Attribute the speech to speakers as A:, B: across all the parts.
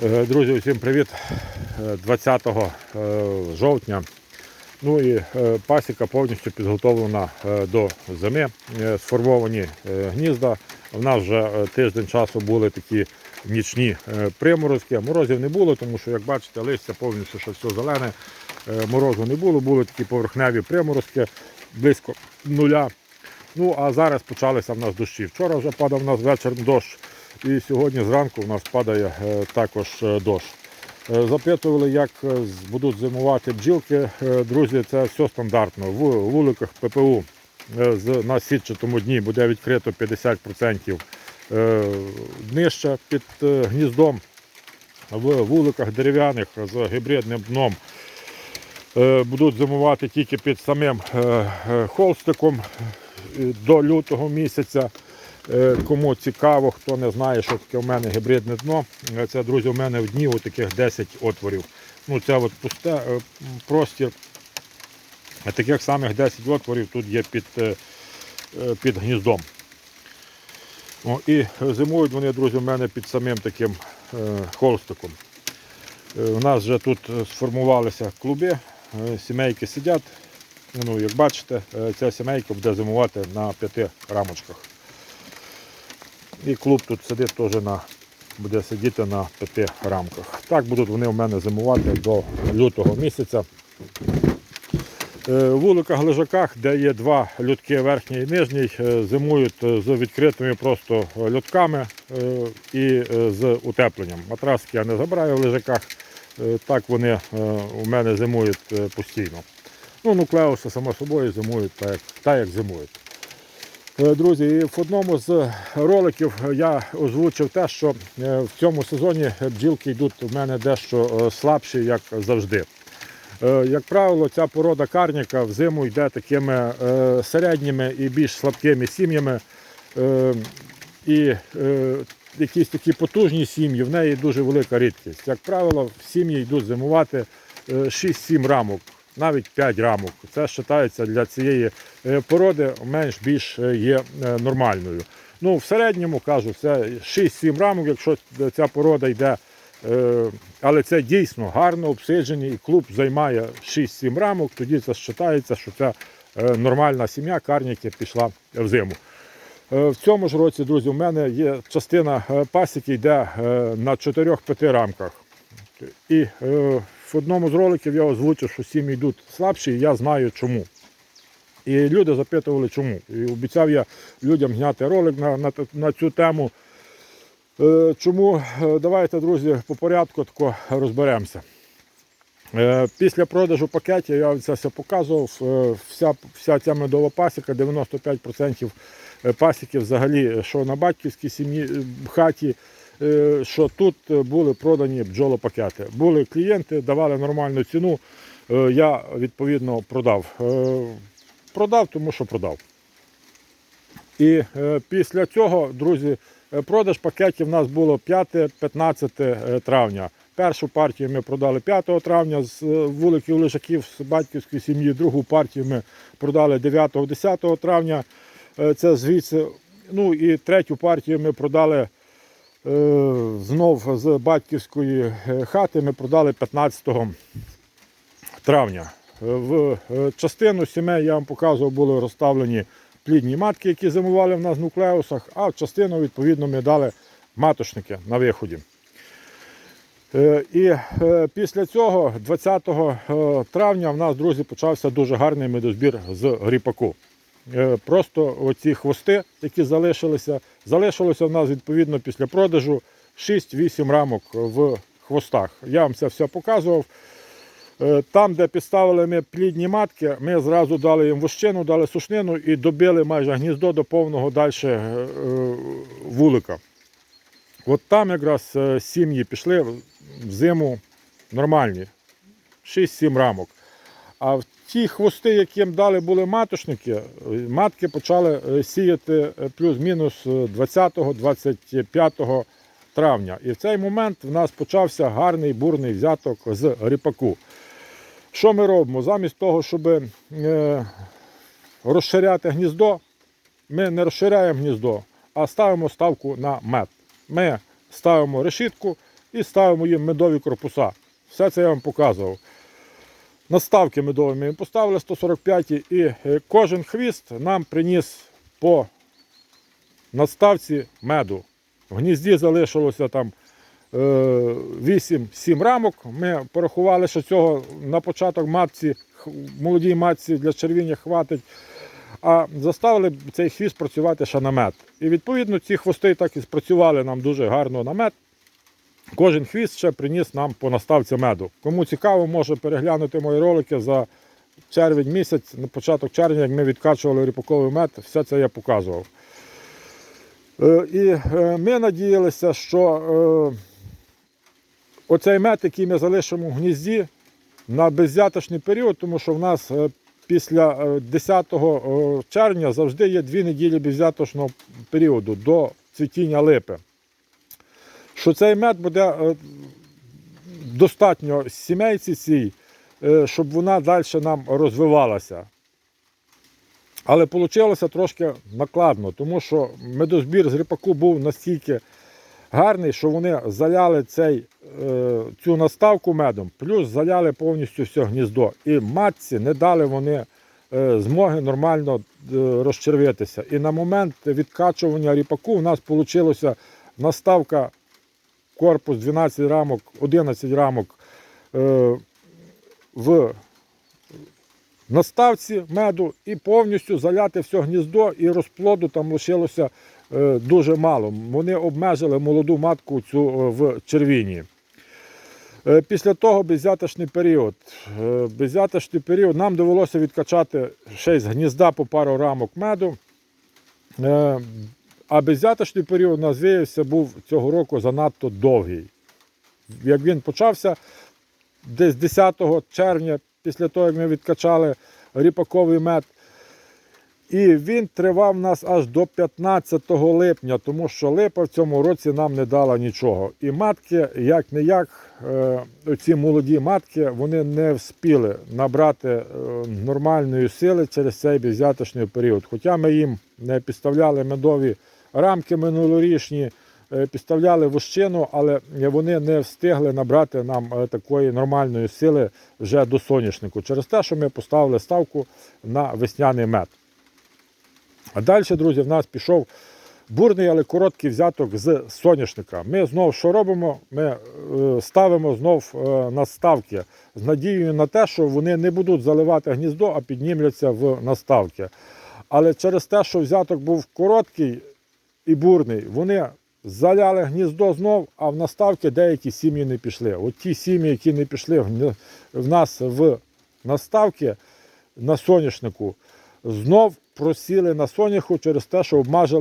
A: Е, Друзі, усім привіт. Е, 20 е, жовтня. Ну і е, пасіка повністю підготовлена е, до зими. Е, Сформовані е, гнізда. У нас вже е, тиждень часу були такі нічні е, приморозки. Морозів не було, тому що, як бачите, листя повністю ще все зелене. Е, Морозу не було, були такі поверхневі приморозки близько нуля. Ну а зараз почалися в нас дощі. Вчора вже падав у нас вечір дощ, і сьогодні зранку в нас падає е, також е, дощ. Е, Запитували, як будуть зимувати бджілки. Друзі, це все стандартно. В вуликах ППУ на сітчатому дні буде відкрито 50% е, днища під гніздом. В вуликах дерев'яних з гібридним дном будуть зимувати тільки під самим холстиком до лютого місяця. Е, Кому цікаво, хто не знає, що таке у мене гібридне дно, е, це, друзі, у мене в дні таких 10 отворів. Ну, це от пусте е, простір. Таких самих 10 отворів тут є під, під гніздом. О, і зимують вони, друзі, у мене під самим таким холстиком. У нас вже тут сформувалися клуби, сімейки сидять. Ну, як бачите, ця сімейка буде зимувати на п'яти рамочках. І клуб тут сидить теж на, буде сидіти на п'яти рамках. Так будуть вони у мене зимувати до лютого місяця. Е, В вуликах-лежаках, де є два льотки верхній і нижній, е, зимують з відкритими просто льотками е, і з утепленням. Матраски я не забираю в лежаках, так вони у мене зимують постійно. Ну, нуклеуси, само собою, зимують так як зимують. Е, Друзі, і в одному з роликів я озвучив те, що е, в цьому сезоні бджілки йдуть у мене дещо е, слабші, як завжди. Як правило, ця порода карніка взиму йде такими середніми і більш слабкими сім'ями. І якісь такі потужні сім'ї, в неї дуже велика рідкість. Як правило, в сім'ї йдуть зимувати е, 6-7 рамок, навіть 5 рамок. Це вважається для цієї е, породи менш-більш е, є е, нормальною. Ну, в середньому кажу, це 6-7 рамок, якщо ця порода йде. Але це дійсно гарно обсиджені, і клуб займає 6-7 рамок, тоді це вважається, що це нормальна сім'я, карніки пішла в зиму. В цьому ж році, друзі, у мене є частина пасіки йде на 4-5 рамках. І в одному з роликів я озвучив, що сім'ї йдуть слабші, і я знаю чому. І люди запитували, чому. І обіцяв я людям зняти ролик на, на, на цю тему. Е, Чому? Е, Давайте, друзі, по порядку тако розберемося. Е, Після продажу пакетів я це все показував. Е, Вся, вся ця медова пасіка, 95% пасіки взагалі, що на батьківській сім'ї е, хаті, е, що тут е, були продані бджолопакети. Були клієнти, давали нормальну ціну. е, Я відповідно продав. Е, Продав, тому що продав. І е, після цього, друзі, е, продаж пакетів у нас було 5-15 травня. Першу партію ми продали 5 травня з е, вуликів лежаків з батьківської сім'ї, другу партію ми продали 9-10 травня. Е, Це звідси. Ну і третю партію ми продали е, знов з батьківської е, хати. Ми продали 15 травня. Е, В е, частину сімей я вам показував, були розставлені плідні матки, які зимували в нас в нуклеусах, а в частину, відповідно, ми дали маточники на виході. Е, І е, після цього, 20 е, травня, в нас, друзі, почався дуже гарний медозбір з гріпаку. Е, Просто оці хвости, які залишилися, залишилося в нас відповідно після продажу 6-8 рамок в хвостах. Я вам це все показував. Е, Там, де підставили ми плідні матки, ми зразу дали їм вощину, дали сушнину і добили майже гніздо до повного далі е, вулика. От там якраз сім'ї пішли в зиму нормальні, 6-7 рамок. А в ті хвости, яким дали були маточники, е, матки почали е, сіяти е, плюс-мінус е, 20-25 травня. І в цей момент в нас почався гарний бурний взяток з ріпаку. Що ми робимо? Замість того, щоб е, розширяти гніздо, ми не розширяємо гніздо, а ставимо ставку на мед. Ми ставимо решітку і ставимо їм медові корпуса. Все це я вам показував. Наставки медові ми поставили 145 і е, кожен хвіст нам приніс по наставці меду. В гнізді залишилося там 8-7 рамок. Ми порахували, що цього на початок матці, молодій матці для червіння хватить. А заставили цей хвіст працювати ще на мед. І відповідно ці хвости так і спрацювали нам дуже гарно на мед. Кожен хвіст ще приніс нам по наставці меду. Кому цікаво, може переглянути мої ролики за червень місяць, на початок червня, як ми відкачували ріпаковий мед, все це я показував. Е, І е, ми надіялися, що е, оцей мед, який ми залишимо в гнізді на беззяточний період, тому що в нас після е, 10 е, червня завжди є дві неділі беззяточного періоду до цвітіння липи. Що цей мед буде е, достатньо сімейці цій, е, щоб вона далі нам розвивалася. Але вийшло трошки накладно, тому що медозбір з ріпаку був настільки гарний, що вони заляли цей, е, цю наставку медом, плюс заляли повністю все гніздо. І матці не дали вони змоги нормально розчервитися. І на момент відкачування ріпаку у нас вийшла наставка корпус 12 рамок, 11 рамок е, в наставці меду і повністю заляти все гніздо і розплоду там лишилося е, дуже мало. Вони обмежили молоду матку цю е, в червіні. Після того беззяточний період. Беззяточний період нам довелося відкачати ще з гнізда по пару рамок меду. Е, А беззяточний період виявився був цього року занадто довгий. Як він почався десь 10 червня, після того, як ми відкачали ріпаковий мед. І він тривав нас аж до 15 липня, тому що липа в цьому році нам не дала нічого. І матки, як не як, ці молоді матки, вони не вспіли набрати е, нормальної сили через цей беззяточний період. Хоча ми їм не підставляли медові рамки минулорічні, е, підставляли вощину, але вони не встигли набрати нам е, такої нормальної сили вже до соняшнику, через те, що ми поставили ставку на весняний мед. А далі, друзі, в нас пішов бурний, але короткий взяток з соняшника. Ми знову що робимо? Ми е, ставимо знов наставки з надією на те, що вони не будуть заливати гніздо, а піднімляться в наставки. Але через те, що взяток був короткий і бурний, вони заляли гніздо знов, а в наставки деякі сім'ї не пішли. От ті сім'ї, які не пішли в нас в наставки на соняшнику, знов просіли на соняху через те, що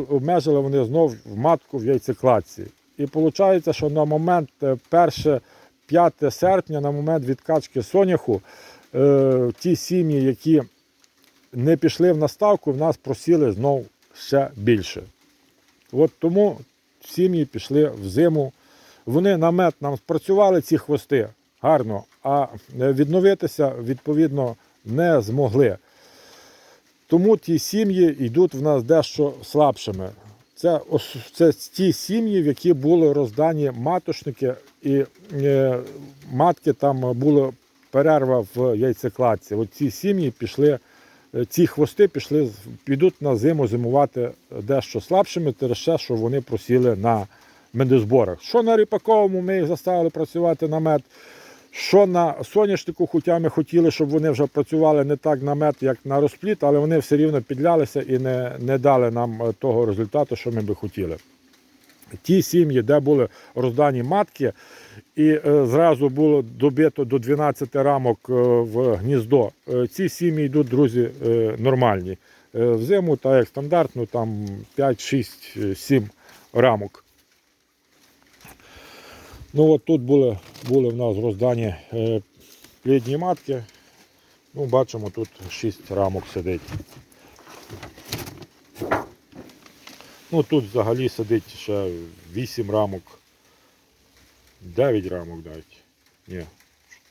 A: обмежили, вони знов в матку в яйцекладці. І виходить, що на момент 1-5 серпня, на момент відкачки соняху, е, ті сім'ї, які не пішли в наставку, в нас просіли знов ще більше. От тому сім'ї пішли в зиму. Вони на мед нам спрацювали ці хвости гарно, а е, відновитися відповідно не змогли. Тому ті сім'ї йдуть в нас дещо слабшими. Це, це ті сім'ї, в які були роздані маточники, і е, матки там була перерва в яйцекладці. От ці сім'ї пішли, ці хвости пішли, підуть на зиму зимувати дещо слабшими, через те, що вони просіли на медозборах. Що на ріпаковому ми їх заставили працювати на мед, що на соняшнику, хоча ми хотіли, щоб вони вже працювали не так на мед, як на розпліт, але вони все рівно підлялися і не, не дали нам е, того результату, що ми би хотіли. Ті сім'ї, де були роздані матки, і е, зразу було добито до 12 рамок е, в гніздо. е, ці сім'ї йдуть, друзі, нормальні. Е, в зиму, так як стандартно, там 5, 6, е, 7 рамок. Ну от тут були, були в нас роздані плідні матки. Ну, бачимо, тут 6 рамок сидить. Ну тут взагалі сидить ще 8 рамок. 9 рамок навіть. Ні,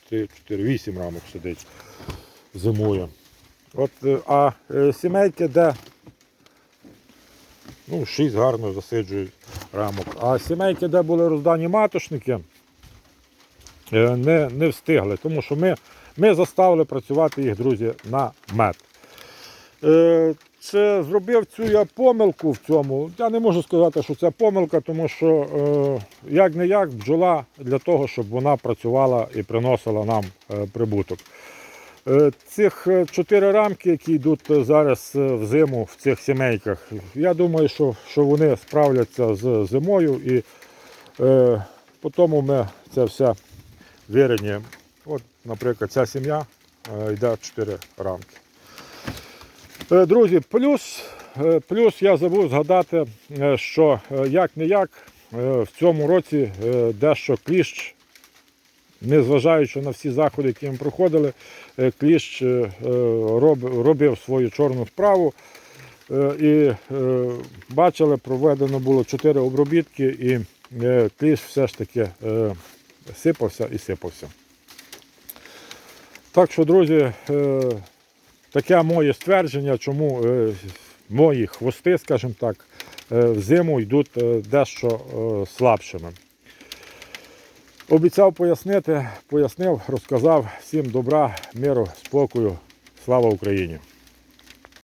A: 4, 4 8 рамок сидить. Зимує. От, е, а е, сімейки, де ну, 6 гарно засиджують рамок. А сімейки, де були роздані матошники, е, не, не встигли, тому що ми, ми заставили працювати їх, друзі, на мед. Е, Чи зробив цю я помилку в цьому? Я не можу сказати, що це помилка, тому що е, як не як бджола для того, щоб вона працювала і приносила нам е, прибуток. Е, Цих е, чотири рамки, які йдуть е, зараз е, в зиму в цих сімейках, я думаю, що, що вони справляться з зимою і е, по тому ми це все вирівнюємо. От, наприклад, ця сім'я йде чотири рамки. Е, Друзі, плюс, е, плюс я забув згадати, е, що як не як в цьому році дещо кліщ, незважаючи на всі заходи, які ми проходили, кліщ роб- робив свою чорну справу. І бачили, проведено було 4 обробітки, і кліщ все ж таки сипався і сипався. Так що, друзі, таке моє ствердження, чому е, мої хвости, скажімо так, е, в зиму йдуть е, дещо слабшими. Обіцяв пояснити, пояснив, розказав. Всім добра, миру, спокою. Слава Україні!